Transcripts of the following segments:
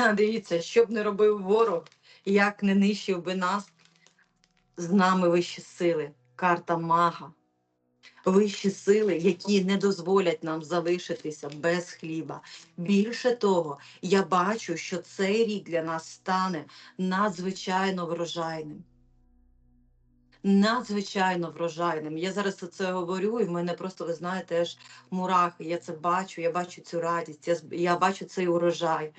Дивіться, що б не робив ворог, як не нищив би нас, з нами вищі сили. Карта мага. Вищі сили, які не дозволять нам залишитися без хліба. Більше того, я бачу, що цей рік для нас стане надзвичайно врожайним. Надзвичайно врожайним. Я зараз це говорю, і в мене просто, ви знаєте, аж мурахи. Я це бачу, я бачу цю радість, я, я бачу цей урожай.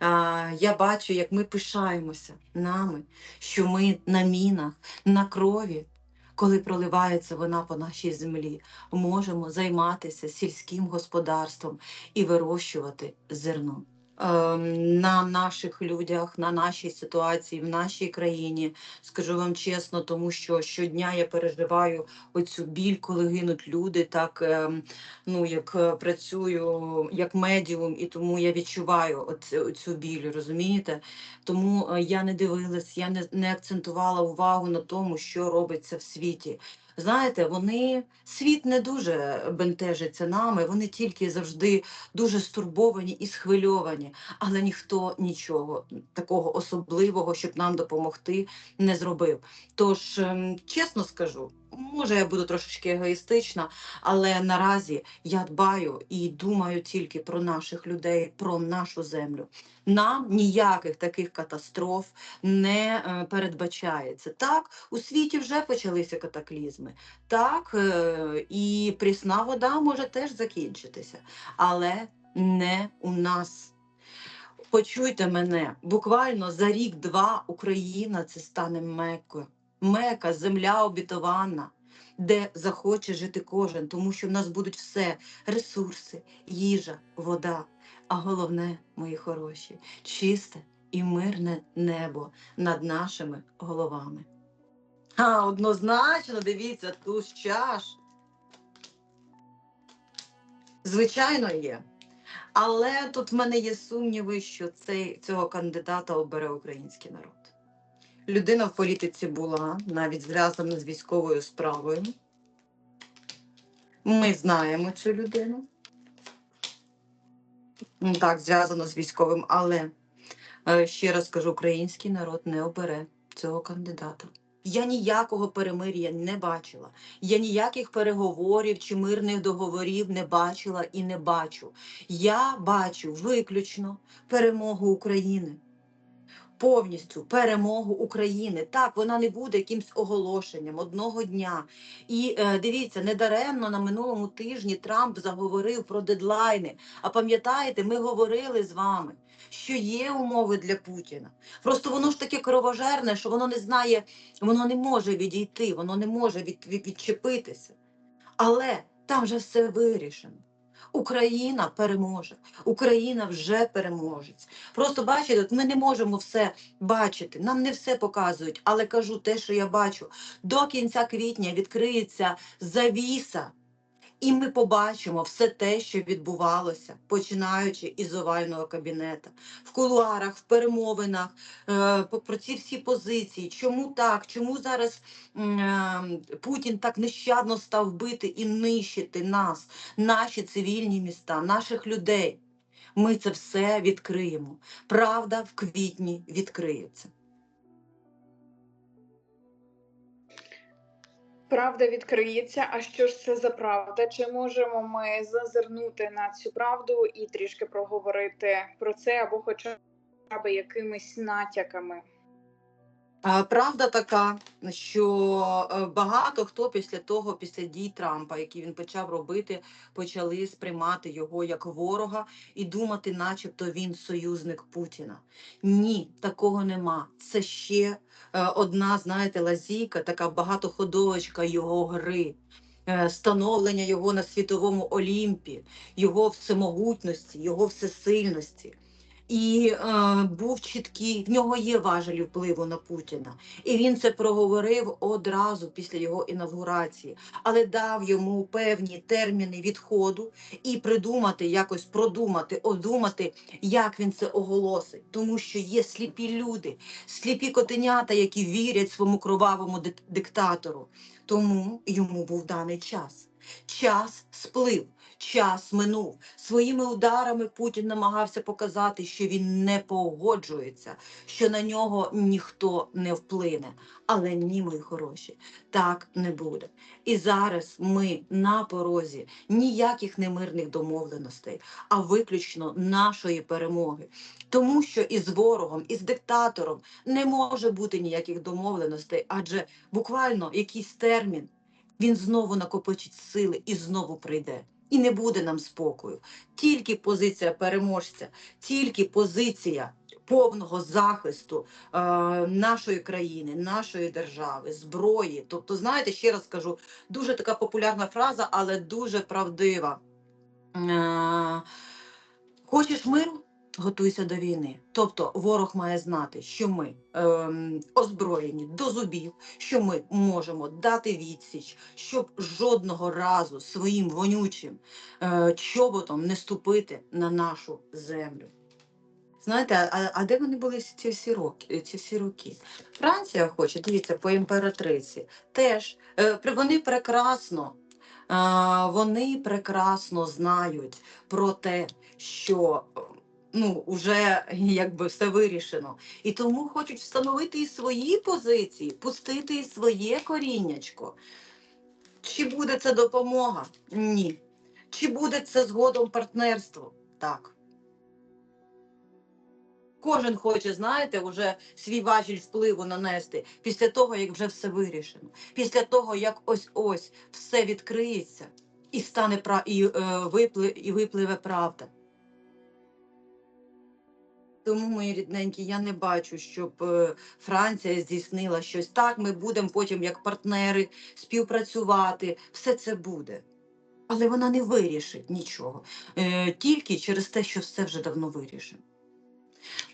А, я бачу, як ми пишаємося нами, що ми на мінах, на крові, коли проливається вона по нашій землі, можемо займатися сільським господарством і вирощувати зерно. На наших людях, на нашій ситуації, в нашій країні, скажу вам чесно, тому що щодня я переживаю оцю біль, коли гинуть люди, так ем, ну як е, працюю як медіум, і тому я відчуваю оцю, оцю біль, розумієте? Тому е, я не дивилась, я не, не акцентувала увагу на тому, що робиться в світі. Знаєте, вони світ не дуже бентежиться нами, вони тільки завжди дуже стурбовані і схвильовані, але ніхто нічого такого особливого, щоб нам допомогти, не зробив. Тож, ем, чесно скажу, може я буду трошечки егоїстична, але наразі я дбаю і думаю тільки про наших людей, про нашу землю. Нам ніяких таких катастроф не е, передбачається. Так, у світі вже почалися катаклізми. Так, е, і прісна вода може теж закінчитися, але не у нас. Почуйте мене, буквально за рік-два Україна це стане Меккою. Мека, земля обітована, де захоче жити кожен, тому що в нас будуть все ресурси, їжа, вода. А головне, мої хороші, чисте і мирне небо над нашими головами. А, однозначно, дивіться, туз чаш. Звичайно, є. Але тут в мене є сумніви, що цей, цього кандидата обере український народ. Людина в політиці була навіть зв'язана з військовою справою. Ми знаємо цю людину. Так, зв'язано з військовим, але е, ще раз кажу, український народ не обере цього кандидата. Я ніякого перемир'я не бачила. Я ніяких переговорів чи мирних договорів не бачила і не бачу. Я бачу виключно перемогу України. Повністю перемогу України. Так, вона не буде якимсь оголошенням одного дня. І е, дивіться, недаремно на минулому тижні Трамп заговорив про дедлайни. А пам'ятаєте, ми говорили з вами, що є умови для Путіна. Просто воно ж таке кровожерне, що воно не знає, воно не може відійти, воно не може від, від, відчепитися. Але там же все вирішено. Україна переможе, Україна вже переможець. Просто бачите, ми не можемо все бачити, нам не все показують, але кажу те, що я бачу. До кінця квітня відкриється завіса, і ми побачимо все те, що відбувалося, починаючи із овального кабінета, в кулуарах, в перемовинах, е, про ці всі позиції. Чому так? Чому зараз е, Путін так нещадно став бити і нищити нас, наші цивільні міста, наших людей? Ми це все відкриємо. Правда в квітні відкриється. Правда відкриється. А що ж це за правда? Чи можемо ми зазирнути на цю правду і трішки проговорити про це або хоча б якимись натяками? А, Правда така, що е, багато хто після того, після дій Трампа, які він почав робити, почали сприймати його як ворога і думати, начебто він союзник Путіна. Ні, такого нема. Це ще е, одна, знаєте, лазійка, така багатоходовочка його гри. е, Становлення його на світовому Олімпі, його всемогутності, його всесильності. І е, був чіткий, в нього є важелі впливу на Путіна. І він це проговорив одразу після його інавгурації, але дав йому певні терміни відходу і придумати, якось продумати, одумати, як він це оголосить. Тому що є сліпі люди, сліпі котенята, які вірять своєму кровавому диктатору. Тому йому був даний час. Час сплив. час минув. Своїми ударами Путін намагався показати, що він не погоджується, що на нього ніхто не вплине. Але ні, мої хороші, так не буде. І зараз ми на порозі ніяких немирних домовленостей, а виключно нашої перемоги. Тому що із ворогом, із диктатором не може бути ніяких домовленостей, адже буквально якийсь термін він знову накопичить сили і знову прийде. І не буде нам спокою. Тільки позиція переможця, тільки позиція повного захисту е, нашої країни, нашої держави, зброї. Тобто, знаєте, ще раз кажу, дуже така популярна фраза, але дуже правдива. Е, хочеш миру? Готуйся до війни. Тобто ворог має знати, що ми ем, озброєні до зубів, що ми можемо дати відсіч, щоб жодного разу своїм вонючим е, чоботом не ступити на нашу землю. Знаєте, а, а де вони були ці всі роки? Ці всі роки? Франція хоче, дивіться, по імператриці. Теж е, вони прекрасно, е, вони прекрасно знають про те, що е, ну, вже якби все вирішено. І тому хочуть встановити і свої позиції, пустити і своє коріннячко. Чи буде це допомога? Ні. Чи буде це згодом партнерство? Так. Кожен хоче, знаєте, вже свій важіль впливу нанести після того, як вже все вирішено, після того, як ось ось все відкриється і стане і, е, випли... і випливе правда. Тому, мої рідненькі, я не бачу, щоб е, Франція здійснила щось. Так, ми будемо потім як партнери співпрацювати. Все це буде. Але вона не вирішить нічого. Е, тільки через те, що все вже давно вирішено.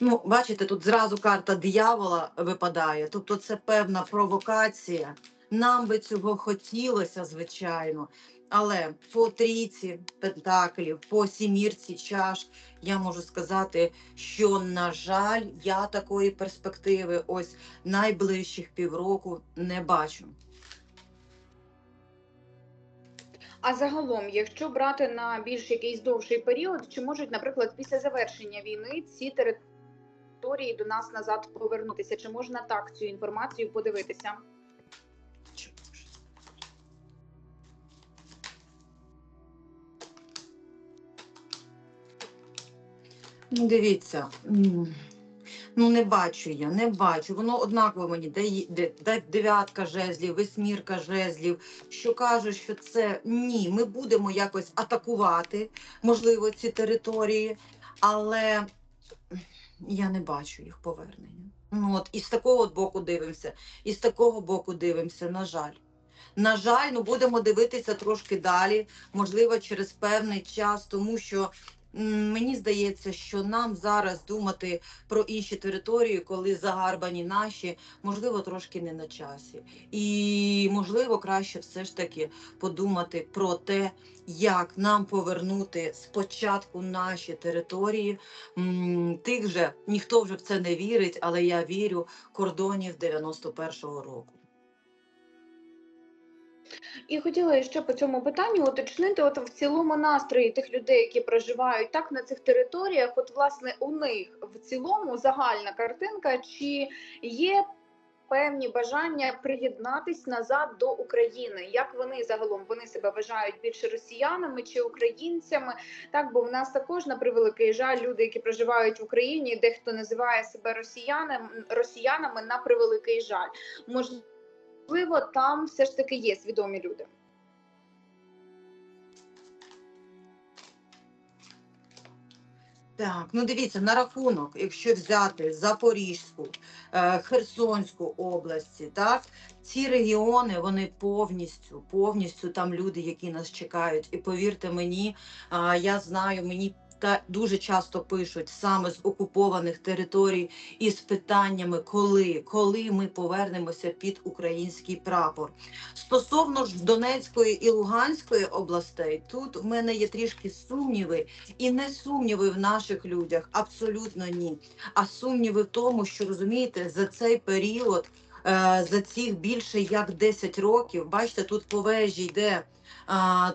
Ну, бачите, тут зразу карта диявола випадає. Тобто це певна провокація. Нам би цього хотілося, звичайно. Але по трійці пентаклів, по сімірці чаш я можу сказати, що, на жаль, я такої перспективи ось найближчих півроку не бачу. А загалом, якщо брати на більш якийсь довший період, чи можуть, наприклад, після завершення війни ці території до нас назад повернутися? Чи можна так цю інформацію подивитися? Дивіться. Ну, не бачу я, не бачу. Воно однаково мені дає де- де- дев'ятка жезлів, восьмірка жезлів, що каже, що це ні, ми будемо якось атакувати, можливо, ці території, але я не бачу їх повернення. Ну, от, і з такого боку дивимося, і з такого боку дивимося, на жаль. На жаль, ну будемо дивитися трошки далі, можливо, через певний час, тому що мені здається, що нам зараз думати про інші території, коли загарбані наші, можливо, трошки не на часі. І можливо, краще все ж таки подумати про те, як нам повернути спочатку наші території. Тих же ніхто вже в це не вірить, але я вірю кордонів 91-го року. І хотіла ще по цьому питанню уточнити, от в цілому настрої тих людей, які проживають так на цих територіях, от власне у них в цілому загальна картинка, чи є певні бажання приєднатись назад до України? Як вони загалом вони себе вважають більше росіянами чи українцями? Так, бо в нас також на превеликий жаль, люди, які проживають в Україні, дехто називає себе росіянами, росіянами на превеликий жаль. Можливо, можливо, там все ж таки є свідомі люди. Так, ну дивіться, на рахунок, якщо взяти Запорізьку, е, Херсонську області, так, ці регіони, вони повністю, повністю там люди, які нас чекають. І повірте мені, я знаю, мені та дуже часто пишуть саме з окупованих територій із питаннями, коли, коли ми повернемося під український прапор. Стосовно ж Донецької і Луганської областей, тут в мене є трішки сумніви, і не сумніви в наших людях, абсолютно ні. А сумніви в тому, що розумієте, за цей період, за цих більше як 10 років, бачите, тут по вежі йде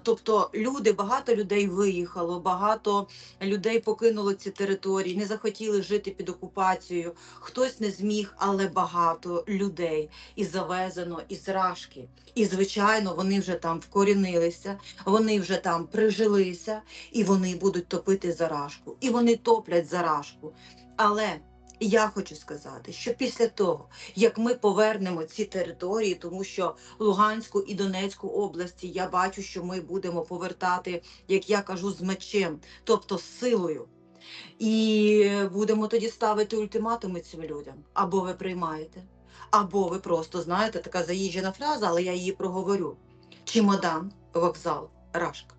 тобто люди, багато людей виїхало, багато людей покинуло ці території, не захотіли жити під окупацією. Хтось не зміг, але багато людей і завезено із Рашки. І звичайно, вони вже там вкорінилися, вони вже там прижилися, і вони будуть топити за Рашку. І вони топлять за Рашку. Але я хочу сказати, що після того, як ми повернемо ці території, тому що Луганську і Донецьку області я бачу, що ми будемо повертати, як я кажу, з мечем, тобто з силою. І будемо тоді ставити ультиматуми цим людям. Або ви приймаєте, або ви просто знаєте, така заїжджена фраза, але я її проговорю: чемодан, вокзал, рашка.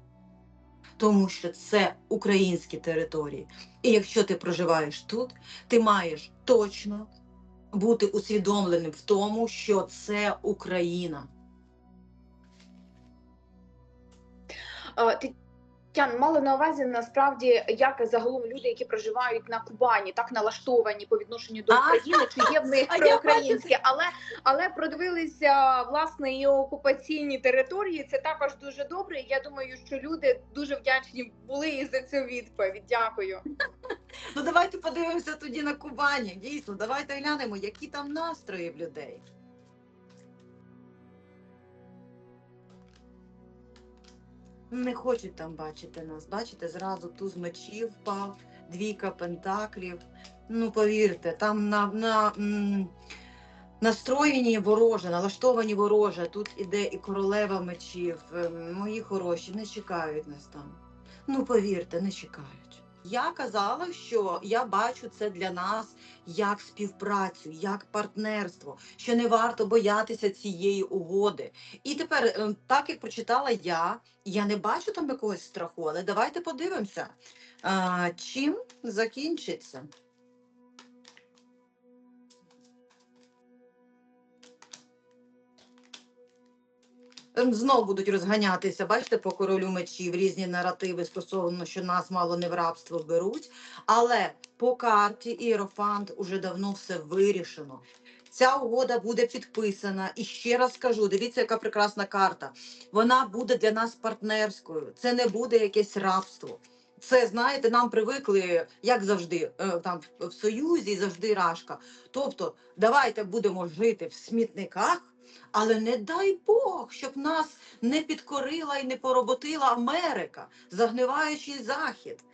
Тому що це українські території. І якщо ти проживаєш тут, ти маєш точно бути усвідомленим в тому, що це Україна. Тетяна, мали на увазі насправді, як загалом люди, які проживають на Кубані, так налаштовані по відношенню до України, чи є в них проукраїнське, але але продивилися власне і окупаційні території. Це також дуже добре. І я думаю, що люди дуже вдячні були і за цю відповідь. Дякую. Ну давайте подивимося тоді на Кубані. Дійсно, давайте глянемо, які там настрої в людей. Не хочуть там бачити нас. Бачите, зразу туз мечів впав, двійка пентаклів. Ну, повірте, там на, на настроєні вороже, налаштовані вороже. Тут іде і королева мечів. Ем, Мої хороші, не чекають нас там. Ну, повірте, не чекають. Я казала, що я бачу це для нас як співпрацю, як партнерство, що не варто боятися цієї угоди. І тепер, е, так як прочитала я, я не бачу там якогось страху, але давайте подивимося, чим закінчиться. Знов будуть розганятися, бачите, по королю мечів різні наративи стосовно, що нас мало не в рабство беруть. Але по карті Іерофант уже давно все вирішено. Ця угода буде підписана. І ще раз кажу: дивіться, яка прекрасна карта. Вона буде для нас партнерською. Це не буде якесь рабство. Це знаєте, нам привикли, як завжди, е, там в Союзі завжди рашка. Тобто, давайте будемо жити в смітниках. Але не дай Бог, щоб нас не підкорила і не пороботила Америка, загниваючий захід.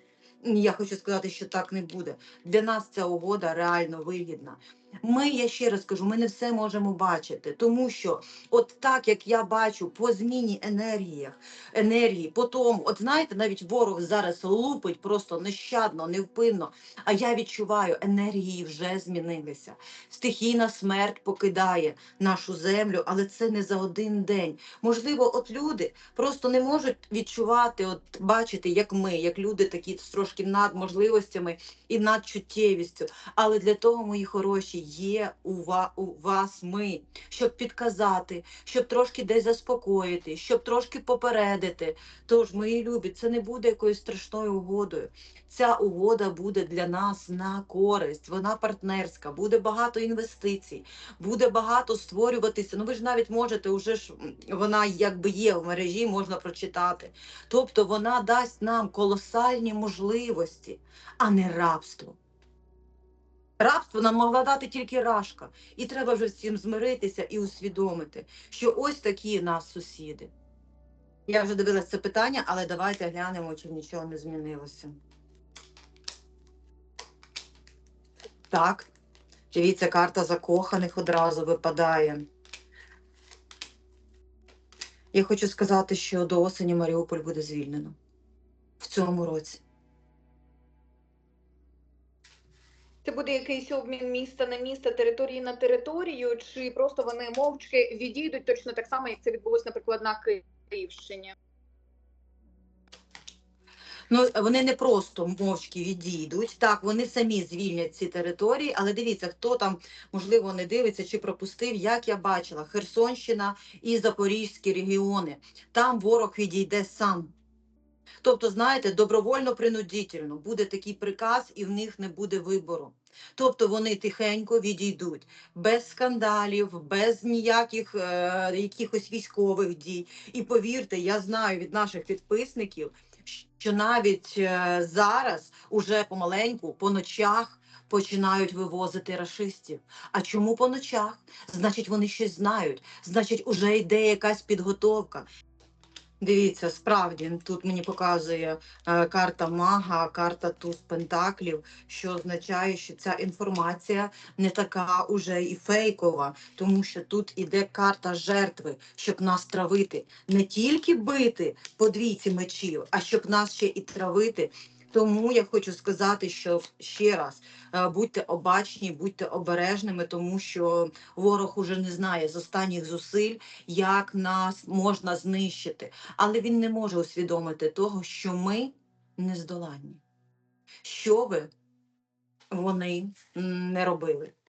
Я хочу сказати, що так не буде. Для нас ця угода реально вигідна. Ми, я ще раз кажу, ми не все можемо бачити, тому що от так як я бачу по зміні енергіях, енергії, по тому, от знаєте, навіть ворог зараз лупить просто нещадно, невпинно. А я відчуваю, енергії вже змінилися. Стихійна смерть покидає нашу землю, але це не за один день. Можливо, от люди просто не можуть відчувати, от бачити, як ми, як люди такі трошки над можливостями і над чуттєвістю. Але для того, мої хороші, є у вас ми, щоб підказати, щоб трошки десь заспокоїти, щоб трошки попередити. Тож, мої любі, це не буде якоюсь страшною угодою. Ця угода буде для нас на користь. Вона партнерська, буде багато інвестицій, буде багато створюватися. Ну ви ж навіть можете, уже ж вона якби є в мережі, можна прочитати. Тобто вона дасть нам колосальні можливості, а не рабство. Рабство нам могла дати тільки рашка, і треба вже цим змиритися і усвідомити, що ось такі нас сусіди. Я вже дивилася це питання, але давайте глянемо, чи нічого не змінилося. Так, дивіться, карта закоханих одразу випадає. Я хочу сказати, що до осені Маріуполь буде звільнено в цьому році. Це буде якийсь обмін міста на місто, території на територію, чи просто вони мовчки відійдуть точно так само, як це відбулось, наприклад, на Київщині. Ну, вони не просто мовчки відійдуть. Так, вони самі звільнять ці території, але дивіться, хто там, можливо, не дивиться чи пропустив, як я бачила, Херсонщина і Запорізькі регіони. Там ворог відійде сам. Тобто, знаєте, добровольно принудительно буде такий приказ, і в них не буде вибору. Тобто вони тихенько відійдуть без скандалів, без ніяких е, якихось військових дій. І повірте, я знаю від наших підписників, що навіть е, зараз уже помаленьку по ночах починають вивозити рашистів. А чому по ночах? Значить, вони щось знають. Значить, уже йде якась підготовка. Дивіться, справді тут мені показує е, карта мага, карта туз пентаклів, що означає, що ця інформація не така уже і фейкова, тому що тут іде карта жертви, щоб нас травити, не тільки бити по двійці мечів, а щоб нас ще і травити. Тому я хочу сказати, що ще раз е, будьте обачні, будьте обережними, тому що ворог уже не знає з останніх зусиль, як нас можна знищити але він не може усвідомити того, що ми нездоланні. Що би вони не робили.